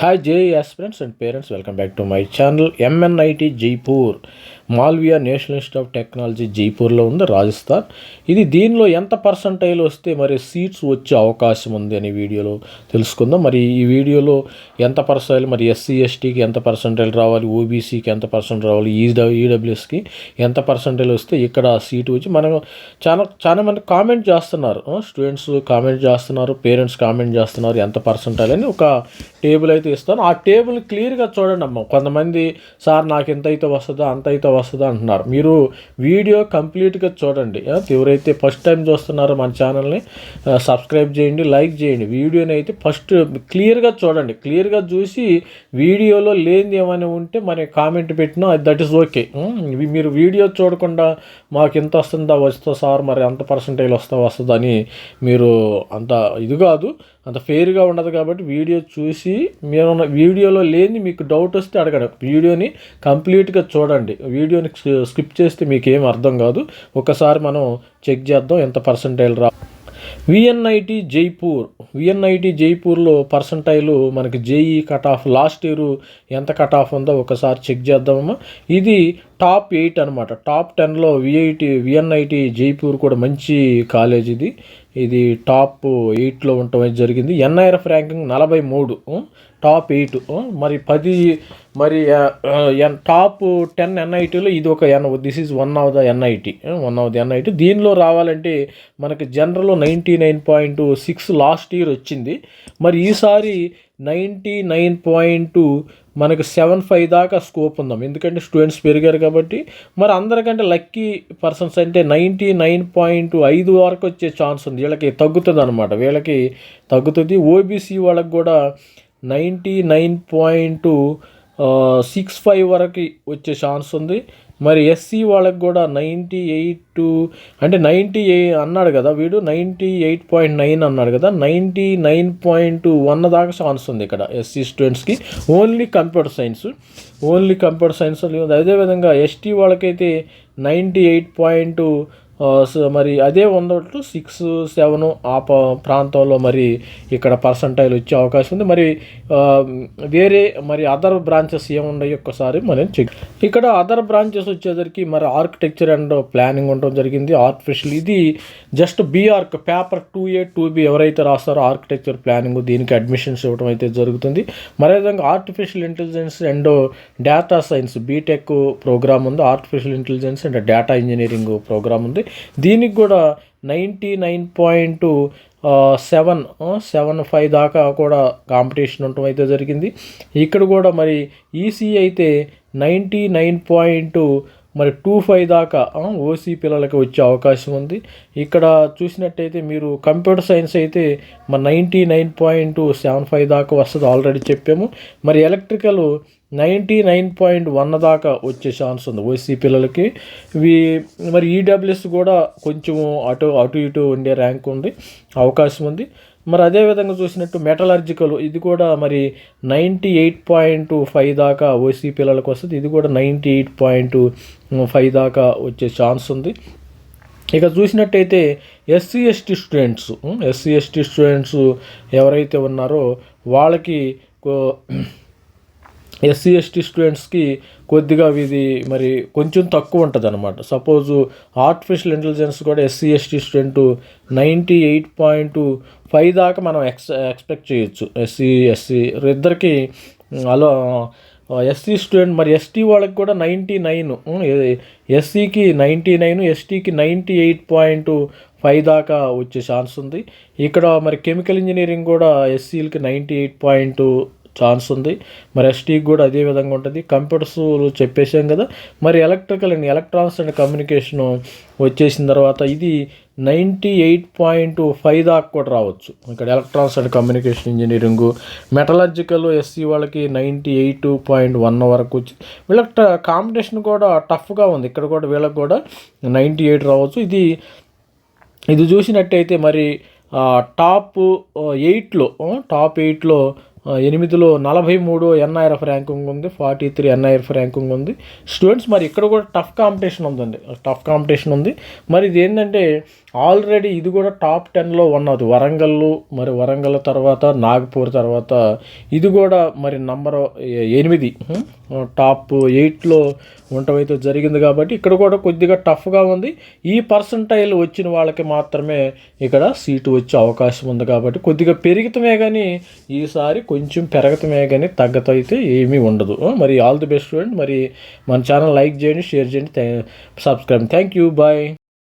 Hi JEE aspirants and parents welcome back to my channel MNIT Jaipur Malviya national institute of technology జైపూర్లో ఉంది రాజస్థాన్ ఇది దీనిలో ఎంత percentile వస్తే మరి సీట్స్ వచ్చే అవకాశం ఉంది అని వీడియోలో తెలుసుకుందాం. మరి ఈ వీడియోలో ఎంత పర్సంటైల్ మరి ఎస్సీ ఎస్టీకి ఎంత పర్సంటైల్ రావాలి ఓబీసీకి ఎంత పర్సెంట్ రావాలి ఈడ ఈడబ్ల్యూఎస్కి ఎంత పర్సంటైల్ వస్తే ఇక్కడ సీటు వచ్చి మనం చాలా చాలా మంది కామెంట్ చేస్తున్నారు. స్టూడెంట్స్ కామెంట్ చేస్తున్నారు పేరెంట్స్ కామెంట్ చేస్తున్నారు ఎంత పర్సంటైల్ అని ఒక టేబుల్ అయితే ఇస్తాను. ఆ టేబుల్ క్లియర్గా చూడండి అమ్మ. కొంతమంది సార్ నాకు ఎంత అయితే వస్తుందో అంత అయితే వస్తుందో అంటున్నారు. మీరు వీడియో కంప్లీట్గా చూడండి. ఎవరైతే ఫస్ట్ టైం చూస్తున్నారో మన ఛానల్ని సబ్స్క్రైబ్ చేయండి లైక్ చేయండి. వీడియోని అయితే ఫస్ట్ క్లియర్గా చూడండి. క్లియర్గా చూసి వీడియోలో లేనిది ఏమైనా ఉంటే మరి కామెంట్ పెట్టినా దట్ ఈస్ ఓకే. మీరు వీడియో చూడకుండా మాకు ఎంత వస్తుందా వస్తుందో సార్ మరి అంత పర్సంటేజ్ వస్తా వస్తుందని మీరు అంత ఇది కాదు. అంత ఫెయిర్గా ఉండదు కాబట్టి వీడియో చూసి మీరు వీడియోలో లేని మీకు డౌట్ వస్తే అడగడం. వీడియోని కంప్లీట్గా చూడండి. వీడియోని స్కిప్ చేస్తే మీకు ఏం అర్థం కాదు. ఒకసారి మనం చెక్ చేద్దాం ఎంత పర్సంటైల్ రా విఎన్ఐటి జైపూర్ విఎన్ఐటి జైపూర్లో పర్సంటైలు మనకి JEE cut off last year ఎంత కట్ ఆఫ్ ఉందో ఒకసారి చెక్ చేద్దామమ్మా. ఇది టాప్ ఎయిట్ అనమాట టాప్ టెన్లో విఐటి విఎన్ఐటి జైపూర్ కూడా మంచి కాలేజ్ ఇది. ఇది టాప్ ఎయిట్లో ఉండటం అయితే జరిగింది. ఎన్ఐఆర్ఎఫ్ ర్యాంకింగ్ నలభై మూడు. Top eight. మరి పది మరి ఎన్ టాప్ టెన్ ఎన్ఐటీలో ఇది ఒక ఎన్ this is one of the NIT. One of the NIT. దీనిలో రావాలంటే మనకి general ninety nine point six last year వచ్చింది. మరి ఈసారి నైంటీ నైన్ పాయింట్ మనకి సెవెన్ ఫైవ్ దాకా స్కోప్ ఉందాం. ఎందుకంటే స్టూడెంట్స్ పెరిగారు కాబట్టి. మరి అందరికంటే లక్కీ పర్సన్స్ అంటే నైంటీ నైన్ పాయింట్ ఐదు వరకు వచ్చే ఛాన్స్ ఉంది. వీళ్ళకి తగ్గుతుంది అనమాట వీళ్ళకి తగ్గుతుంది. ఓబీసీ వాళ్ళకి కూడా ninety nine point six five వరకు వచ్చే ఛాన్స్ ఉంది. మరి ఎస్సీ వాళ్ళకి కూడా నైంటీ ఎయిట్ అంటే నైంటీ ఎయి అన్నాడు కదా వీడు నైంటీ ఎయిట్ పాయింట్ నైన్ అన్నాడు కదా నైంటీ నైన్ పాయింట్ వన్ దాకా ఛాన్స్ ఉంది ఇక్కడ ఎస్సీ స్టూడెంట్స్కి only computer science only computer science అదేవిధంగా ఎస్టీ వాళ్ళకైతే నైంటీ ఎయిట్ పాయింట్ సో మరి అదే ఉన్నట్టు సిక్స్ సెవెన్ ఆ ప్రాంతంలో మరి ఇక్కడ పర్సంటైల్ వచ్చే అవకాశం ఉంది. మరి వేరే మరి అదర్ బ్రాంచెస్ ఏమున్నాయి ఒక్కసారి మనం చెక్ ఇక్కడ అదర్ బ్రాంచెస్ వచ్చేసరికి మరి ఆర్కిటెక్చర్ అండ్ ప్లానింగ్ ఉండడం జరిగింది. ఆర్టిఫిషియల్ ఇది just BArch paper two A two B ఎవరైతే రాస్తారో ఆర్కిటెక్చర్ ప్లానింగ్ దీనికి అడ్మిషన్స్ ఇవ్వడం అయితే జరుగుతుంది. మరే విధంగా artificial intelligence and data science B Tech program ఉంది. Artificial intelligence and data engineering program ఉంది. దీనికి కూడా ninety nine point seven seven five దాకా కూడా కాంపిటీషన్ ఉండటం అయితే జరిగింది. ఇక్కడ కూడా మరి ఈసీ అయితే నైంటీ నైన్ పాయింట్ మరి టూ ఫైవ్ దాకా ఓసీ పిల్లలకి వచ్చే అవకాశం ఉంది. ఇక్కడ చూసినట్టయితే మీరు కంప్యూటర్ సైన్స్ అయితే మరి ninety nine point seven five దాకా వస్తుంది ఆల్రెడీ చెప్పాము. మరి electrical ninety nine point one దాకా వచ్చే ఛాన్స్ ఉంది ఓసీ పిల్లలకి. ఇవి మరి ఈడబ్ల్యూఎస్ కూడా కొంచెం అటు అటు ఇటు ఉండే ర్యాంక్ ఉంది అవకాశం ఉంది. మరి అదే విధంగా చూసినట్టు మెటలర్జికల్ ఇది కూడా మరి నైంటీ ఎయిట్ పాయింట్ ఫైవ్ దాకా ఓసీ పిల్లలకు వస్తుంది. ఇది కూడా నైంటీ ఎయిట్ పాయింట్ ఫైవ్ దాకా వచ్చే ఛాన్స్ ఉంది. ఇక చూసినట్టయితే SC ST students SC ST students ఎవరైతే ఉన్నారో వాళ్ళకి కో- ఎస్సీ ఎస్టీ స్టూడెంట్స్కి కొద్దిగా ఇది మరి కొంచెం తక్కువ ఉంటుంది అనమాట సపోజు ఆర్టిఫిషియల్ ఇంటెలిజెన్స్ కూడా SC ST student ninety eight point five దాకా మనం ఎక్స్ ఎక్స్పెక్ట్ చేయొచ్చు. ఎస్సీ ఎస్సీ ఇద్దరికి అలా ఎస్సీ స్టూడెంట్ మరి ఎస్టీ వాళ్ళకి కూడా నైంటీ నైన్ ఎస్సీకి నైంటీ నైన్ ఎస్టీకి నైంటీ ఎయిట్ పాయింట్ ఫైవ్ దాకా వచ్చే ఛాన్స్ ఉంది. ఇక్కడ మరి కెమికల్ ఇంజనీరింగ్ కూడా ఎస్సీలకి నైంటీ ఎయిట్ పాయింట్ ఛాన్స్ ఉంది. మరి ఎస్టీకి కూడా అదే విధంగా ఉంటుంది. కంప్యూటర్స్ చెప్పేసాం కదా. మరి electrical and electronics and communication వచ్చేసిన తర్వాత ఇది నైంటీ ఎయిట్ పాయింట్ ఫైవ్ దాకా కూడా రావచ్చు. ఇక్కడ electronics and communication engineering metallurgical SC వాళ్ళకి నైంటీ ఎయిట్ పాయింట్ వన్ వరకు వచ్చి వీళ్ళకి ట- కాంపిటీషన్ కూడా టఫ్గా ఉంది. ఇక్కడ కూడా వీళ్ళకి కూడా నైంటీ ఎయిట్ రావచ్చు. ఇది ఇది చూసినట్టయితే మరి టాప్ ఎయిట్లో టాప్ ఎయిట్లో ఎనిమిదిలో నలభై మూడు ఎన్ఐఆర్ఎఫ్ ర్యాంకింగ్ ఉంది ఫార్టీ త్రీ ఎన్ఐఆర్ఎఫ్ ర్యాంకింగ్ ఉంది. స్టూడెంట్స్ మరి ఇక్కడ కూడా టఫ్ కాంపిటీషన్ ఉందండి. టఫ్ కాంపిటీషన్ ఉంది. మరి ఇది ఏంటంటే ఆల్రెడీ ఇది కూడా టాప్ టెన్లో ఉన్నది. వరంగల్ మరి వరంగల్ తర్వాత నాగపూర్ తర్వాత ఇది కూడా మరి నంబర్ ఎనిమిది. టాప్ ఎయిట్లో ఉండటమైతే జరిగింది కాబట్టి ఇక్కడ కూడా కొద్దిగా టఫ్గా ఉంది. ఈ పర్సంటైల్ వచ్చిన వాళ్ళకి మాత్రమే ఇక్కడ సీటు వచ్చే అవకాశం ఉంది కాబట్టి కొద్దిగా పెరుగుతమే కానీ ఈసారి కొంచెం పెరగతమే కానీ తగ్గతైతే ఏమీ ఉండదు. మరి ఆల్ ది బెస్ట్ స్టూడెంట్ మరి మన ఛానల్ లైక్ చేయండి షేర్ చేయండి సబ్స్క్రైబ్. Thank you. బాయ్.